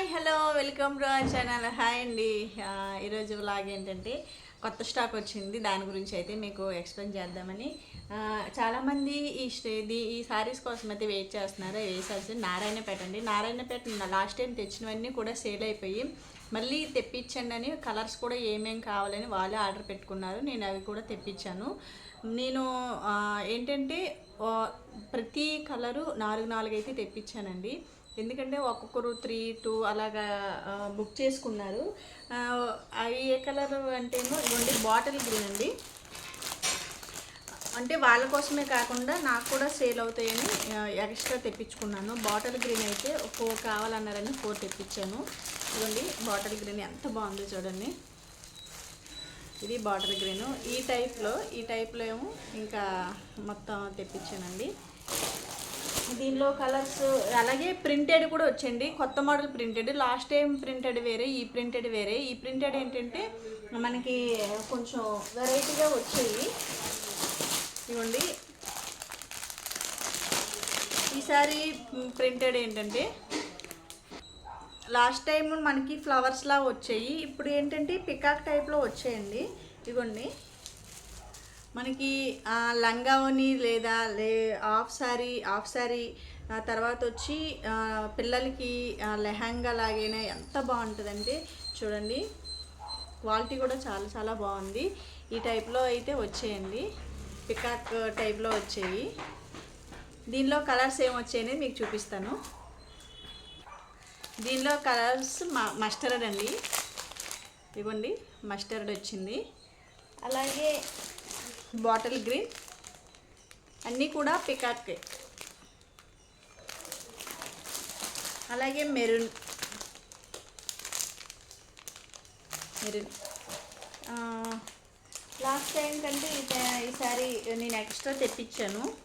Hi hello welcome to our channel. Hi అండి. ఈరోజు vlog ఏంటంటే కొత్త స్టాక్ వచ్చింది. దాని గురించి అయితే మీకు ఎక్స్ప్లెయిన్ చేద్దామని. చాలామంది ఈ స్టే- ఇది ఈ సారీస్ కోసం అయితే వెయిట్ చేస్తున్నారు? వేసాల్సి నారాయణపేట అండి. నారాయణపేట లాస్ట్ టైం తెచ్చినవన్నీ కూడా సేల్ అయిపోయి మళ్ళీ తెప్పించండి అని కలర్స్ కూడా ఏమేమి కావాలని వాళ్ళే ఆర్డర్ పెట్టుకున్నారు. నేను అవి కూడా తెప్పించాను. నేను ఏంటంటే ప్రతి కలరు నాలుగు నాలుగు అయితే తెప్పించానండి. ఎందుకంటే ఒక్కొక్కరు త్రీ టూ అలాగా బుక్ చేసుకున్నారు. అవి ఏ కలర్ అంటేమో ఇవ్వండి బాటిల్ గ్రీన్ అండి. అంటే వాళ్ళ కోసమే కాకుండా నాకు కూడా సేల్ అవుతాయని ఎక్స్ట్రా తెప్పించుకున్నాను. బాటిల్ గ్రీన్ అయితే ఫోర్ కావాలన్నారని ఫోర్ తెప్పించాను. ఇవ్వండి బాటిల్ గ్రీన్ ఎంత బాగుందో చూడండి. ఇది బాటిల్ గ్రీన్. ఈ టైప్లో ఈ టైప్లో ఏమో ఇంకా మొత్తం తెప్పించానండి. దీనిలో కలర్స్ అలాగే ప్రింటెడ్ కూడా వచ్చండి. కొత్త model printed. Last time printed వేరే ఈ ప్రింటెడ్ వేరే. ఈ ప్రింటెడ్ ఏంటంటే మనకి కొంచెం వెరైటీగా వచ్చాయి. ఇవ్వండి. ఈసారి ప్రింటెడ్ ఏంటంటే లాస్ట్ టైం మనకి ఫ్లవర్స్లా వచ్చాయి. ఇప్పుడు ఏంటంటే పికాక్ టైప్లో వచ్చాయండి. ఇగోండి మనకి లంగావని లేదా లే హాఫ్ సారీ ఆఫ్ సారీ తర్వాత వచ్చి పిల్లలకి లెహంగా లాగైనా ఎంత బాగుంటుందంటే చూడండి. క్వాలిటీ కూడా చాలా చాలా బాగుంది. ఈ టైప్లో అయితే వచ్చేయండి. పికాక్ టైప్లో వచ్చేవి దీనిలో కలర్స్ ఏం వచ్చాయని మీకు చూపిస్తాను. దీనిలో కలర్స్ మస్టర్డ్ అండి. ఇవ్వండి మస్టర్డ్ వచ్చింది. అలాగే బాటిల్ గ్రీన్. అన్నీ కూడా పికాక్ అలాగే మెరూన్. మెరూన్. లాస్ట్ టైం కంటే ఈసారి నేను ఎక్స్ట్రా తెప్పించాను.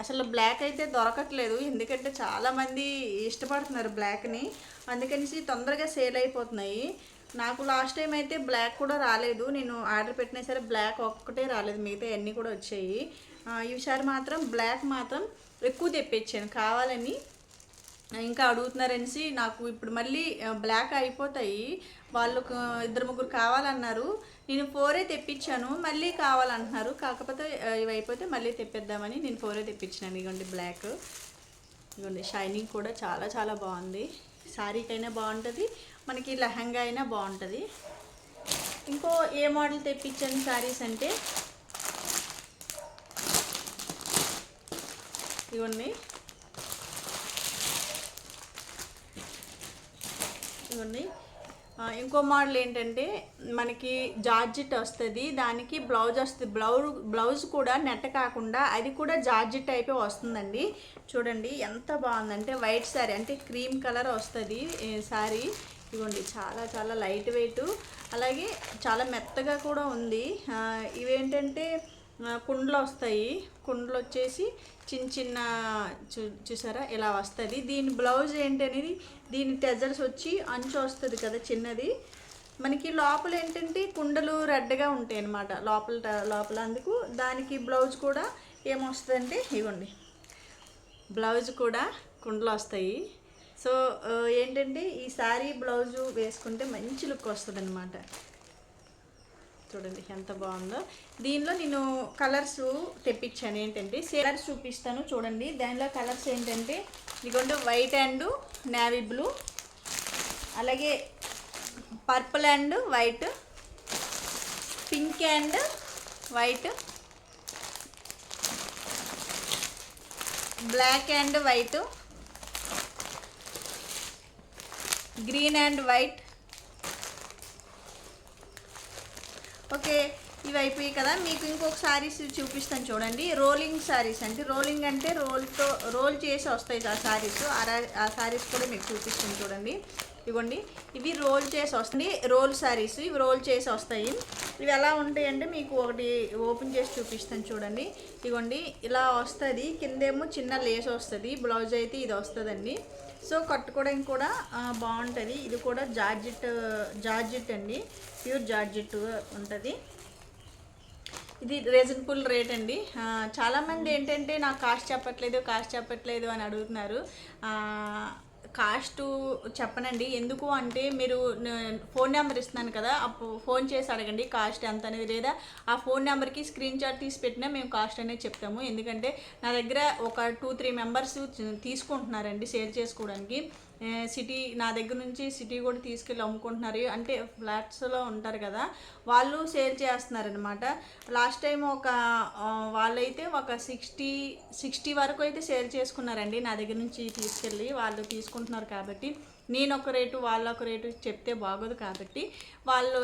అసలు బ్లాక్ అయితే దొరకట్లేదు. ఎందుకంటే చాలామంది ఇష్టపడుతున్నారు బ్లాక్ని. అందుకనేసి తొందరగా సేల్ అయిపోతున్నాయి. నాకు లాస్ట్ టైం అయితే బ్లాక్ కూడా రాలేదు. నేను ఆర్డర్ పెట్టినా సరే బ్లాక్ ఒక్కటే రాలేదు. మిగతా అన్నీ కూడా వచ్చాయి. ఈసారి మాత్రం బ్లాక్ మాత్రం ఎక్కువ తెప్పించాను. కావాలని ఇంకా అడుగుతున్నారనేసి నాకు ఇప్పుడు మళ్ళీ బ్లాక్ అయిపోతాయి. వాళ్ళు ఇద్దరు ముగ్గురు కావాలన్నారు. నేను ఫోరే తెప్పించాను. మళ్ళీ కావాలంటున్నారు. కాకపోతే ఇవి అయిపోతే మళ్ళీ తెప్పిద్దామని నేను ఫోరే తెప్పించినాను. ఇదిగోండి బ్లాక్ ఇదిగోండి షైనింగ్ కూడా చాలా చాలా బాగుంది. శారీకైనా బాగుంటుంది మనకి లెహంగా అయినా బాగుంటుంది. ఇంకో ఏ మోడల్ తెప్పించాను శారీస్ అంటే? ఇవన్నీ. ఇవన్నీ. ఇంకో మోడల్ ఏంటంటే మనకి జార్జిట్ వస్తుంది. దానికి బ్లౌజ్ వస్తుంది. బ్లౌజ్ బ్లౌజ్ కూడా నెట్ కాకుండా అది కూడా జార్జిట్ టైపే వస్తుందండి. చూడండి ఎంత బాగుందంటే వైట్ శారీ అంటే క్రీమ్ కలర్ వస్తుంది శారీ ఇవ్వండి చాలా చాలా లైట్ వెయిట్. అలాగే చాలా మెత్తగా కూడా ఉంది. ఇవేంటంటే కుండలు వస్తాయి. కుండలు వచ్చేసి చిన్న చిన్న చూ చూసారా? ఇలా వస్తుంది. దీని బ్లౌజ్ ఏంటనేది దీని టెజర్స్ వచ్చి అంచు వస్తుంది కదా చిన్నది. మనకి లోపల ఏంటంటే కుండలు రెడ్గా ఉంటాయి అన్నమాట. లోపల లోపల అందుకు దానికి బ్లౌజ్ కూడా ఏమొస్తుందంటే ఇవ్వండి బ్లౌజ్ కూడా కుండలు వస్తాయి. సో ఏంటంటే ఈ శారీ బ్లౌజు వేసుకుంటే మంచి లుక్ వస్తుంది అనమాట చూడండి ఎంత బాగుందో. దీనిలో నేను కలర్స్ తెప్పించాను. ఏంటంటే కలర్స్ చూపిస్తాను చూడండి. దానిలో కలర్స్ ఏంటంటే ఇదిగోండి వైట్ అండ్ నేవీ బ్లూ అలాగే purple and white pink and white black and white green and white okay ఇవి కదా. మీకు ఇంకొక శారీస్ చూపిస్తాను చూడండి. రోలింగ్ శారీస్ అంటే రోలింగ్ అంటే రోల్తో రోల్ చేసి వస్తాయి ఆ శారీస్ ఆ శారీస్ కూడా మీకు చూపిస్తాను చూడండి. ఇవ్వండి ఇవి రోల్ చేసి వస్తుంది రోల్ శారీస్ ఇవి రోల్ చేసి వస్తాయి. ఇవి ఎలా ఉంటాయంటే మీకు ఒకటి ఓపెన్ చేసి చూపిస్తాను చూడండి. ఇవ్వండి ఇలా వస్తుంది. కిందేమో చిన్న లేస్ వస్తుంది. బ్లౌజ్ అయితే ఇది వస్తుందండి. సో కట్టుకోవడానికి కూడా బాగుంటుంది. ఇది కూడా జార్జిట్ జార్జిట్ అండి. ప్యూర్ జార్జిట్ ఉంటుంది. ఇది రీజనబుల్ రేట్ అండి. చాలామంది ఏంటంటే నాకు కాస్ట్ చెప్పట్లేదు కాస్ట్ చెప్పట్లేదు అని అడుగుతున్నారు. కాస్ట్ చెప్పనండి. ఎందుకు అంటే మీరు ఫోన్ నెంబర్ ఇస్తున్నాను కదా అప్పుడు ఫోన్ చేసి అడగండి కాస్ట్ ఎంత అనేది. లేదా ఆ ఫోన్ నెంబర్కి స్క్రీన్ షాట్ తీసి పెట్టినా మేము కాస్ట్ అనేది చెప్తాము. ఎందుకంటే నా దగ్గర ఒక టూ త్రీ మెంబర్స్ తీసుకుంటున్నారండి సేల్ చేసుకోవడానికి. సిటీ నా దగ్గర నుంచి సిటీ కూడా తీసుకెళ్ళి అమ్ముకుంటున్నారు. అంటే ఫ్లాట్స్లో ఉంటారు కదా వాళ్ళు సేల్ చేస్తున్నారనమాట లాస్ట్ టైం ఒక వాళ్ళైతే ఒక సిక్స్టీ సిక్స్టీ వరకు అయితే సేల్ చేసుకున్నారండి నా దగ్గర నుంచి తీసుకెళ్ళి వాళ్ళు తీసుకుంటున్నారు కాబట్టి. నేను ఒక రేటు వాళ్ళ ఒక రేటు చెప్తే బాగోదు కాబట్టి. వాళ్ళు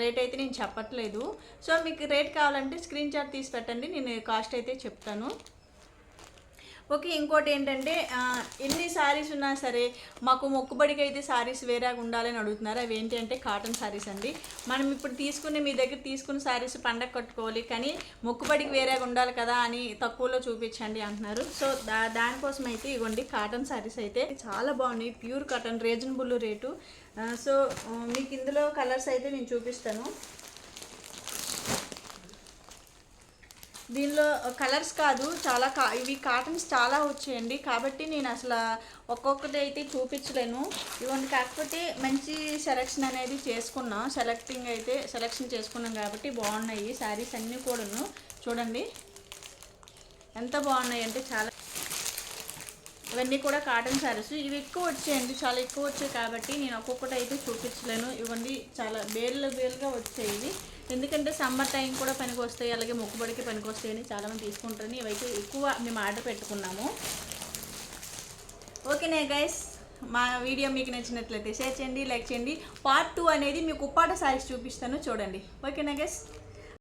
రేట్ అయితే నేను చెప్పట్లేదు. సో మీకు రేట్ కావాలంటే స్క్రీన్ షాట్ తీసి పెట్టండి నేను కాస్ట్ అయితే చెప్తాను. ఓకే ఇంకోటి ఏంటంటే ఎన్ని శారీస్ ఉన్నా సరే మాకు మొక్కుబడికి అయితే శారీస్ వేరేగా ఉండాలని అడుగుతున్నారు. అవి ఏంటి అంటే కాటన్ శారీస్ అండి. మనం ఇప్పుడు తీసుకునే మీ దగ్గర తీసుకున్న శారీస్ పండగ కట్టుకోవాలి కానీ మొక్కుబడికి వేరేగా ఉండాలి కదా అని తక్కువలో చూపించండి అంటున్నారు. సో దా దానికోసం అయితే ఇవ్వండి కాటన్ శారీస్ అయితే చాలా బాగున్నాయి. Pure cotton reasonable rate. So మీకు ఇందులో కలర్స్ అయితే నేను చూపిస్తాను. దీనిలో కలర్స్ కాదు చాలా కా ఇవి కాటన్స్ చాలా వచ్చాయండి. కాబట్టి నేను అసలు ఒక్కొక్కటి అయితే చూపించలేను. ఇవన్నీ కాకపోతే మంచి సెలెక్షన్ అనేది చేసుకున్నాం. సెలెక్టింగ్ అయితే సెలెక్షన్ చేసుకున్నాం కాబట్టి బాగున్నాయి. శారీస్ అన్నీ కూడాను. చూడండి. ఎంత బాగున్నాయి అంటే చాలా ఇవన్నీ కూడా కాటన్ శారీస్ ఇవి ఎక్కువ వచ్చాయండి చాలా ఎక్కువ వచ్చాయి కాబట్టి నేను ఒక్కొక్కటి అయితే చూపించలేను. ఇవన్నీ చాలా బేర్లు బేర్లుగా వచ్చాయి ఇవి. ఎందుకంటే సమ్మర్ టైం కూడా పనికి వస్తాయి అలాగే మొక్కుబడికి పనికి వస్తాయని చాలామంది తీసుకుంటారని ఇవైతే ఎక్కువ మేము ఆర్డర్ పెట్టుకున్నాము. ఓకేనే గైస్ మా వీడియో మీకు నచ్చినట్లయితే షేర్ చేయండి లైక్ చేయండి. పార్ట్ టూ అనేది మీకు ఉప్పాట శారీస్ చూపిస్తాను చూడండి. ఓకేనా గైస్